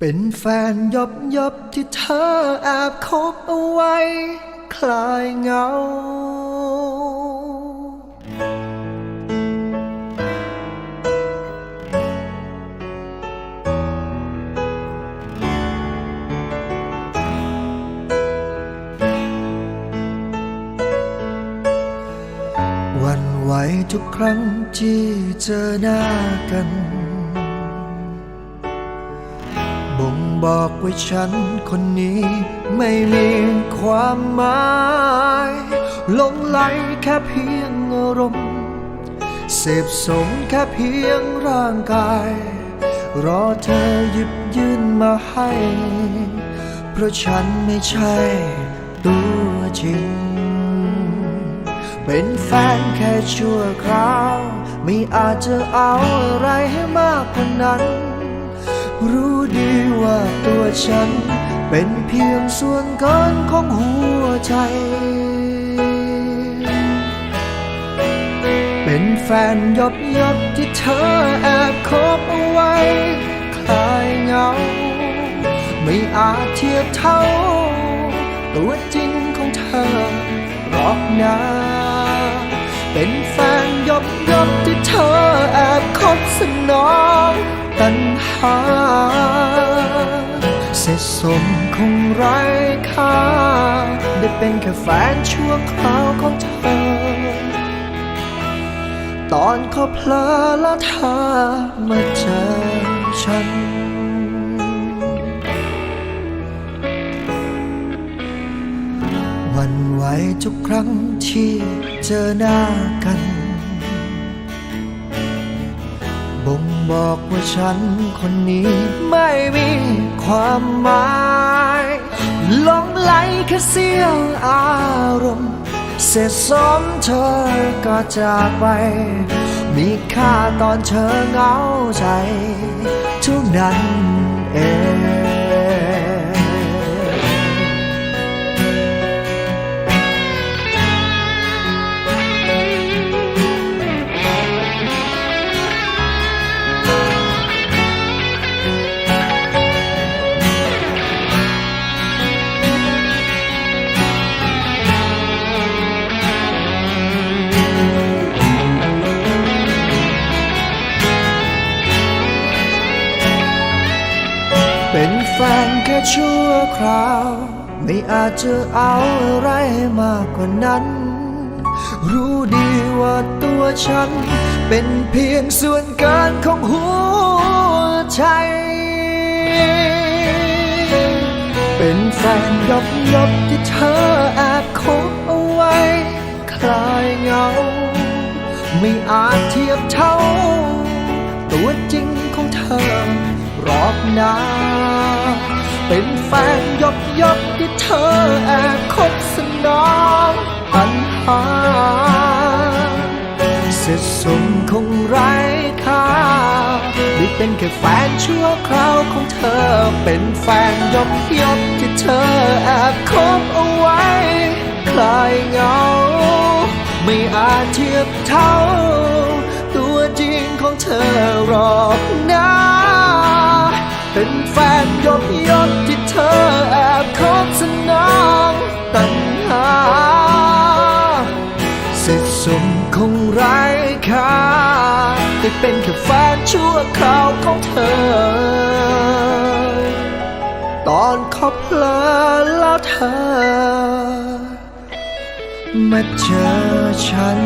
เป็นแฟนยบยบที่เธอแอบคบเอาไว้ คลายเหงา วันไหวทุกครั้งที่เจอหน้ากัน บอกว่าฉันคนนี้ไม่มีความหมายหลงไหลแค่เพียงอารมณ์เสพสมแค่เพียงร่างกาย รอเธอหยิบยื่นมาให้ เพราะฉันไม่ใช่ตัวจริง เป็นแฟนแค่ชั่วคราว ไม่อาจจะเอาอะไรให้มากกว่านั้น รู้ดีว่าตัวฉัน เป็นเพียงส่วนเกินของหัวใจ เป็นแฟนยบยบที่เธอแอบคบเอาไว้ คลายเหงา ไม่อาจเทียบเท่า ตัวจริงของเธอหรอกนะ เป็นแฟนยบยบ คงไร้ค่าได้เป็นแค่แฟนชั่วคราวของเธอ ตอนเขาเพลอล้วเธอมาเจอฉัน วันไหวทุกครั้งที่เจอหน้ากัน บอกว่าฉันคนนี้ไม่มีความหมายหลงไหลแค่เสี้ยวอารมณ์ เสร็จสมเธอก็จากไป มีค่าตอนเธอเหงาใจเท่านั้น แฟนแค่ชั่วคราว ไม่อาจจะเอาอะไรมากกว่านั้น รู้ดีว่าตัวฉัน เป็นเพียงส่วนเกินของหัวใจ เป็นแฟนยบยบที่เธอแอบคบเอาไว้ คลายเหงา ไม่อาจเทียบเท่า ตัวจริงของเธอ รอกนะเป็นแฟนยบยบที่เธอแอบคบสนองปัญหาเสร็จสมคงไร้ค่าได้เป็นแค่แฟนชั่วคราวของเธอ เป็นแฟนยบยบที่เธอแอบคบเอาไว้ คลายเหงา ไม่อาจเทียบเท่า ของเธอหรอกนะ เป็นแฟนยบยบที่เธอแอบคบสนองตัณหาเสร็จสมคงไร้ค่าได้เป็นแค่แฟนชั่วคราวของเธอ ตอนเขาเพลอแล้วเธอ มาเจอฉัน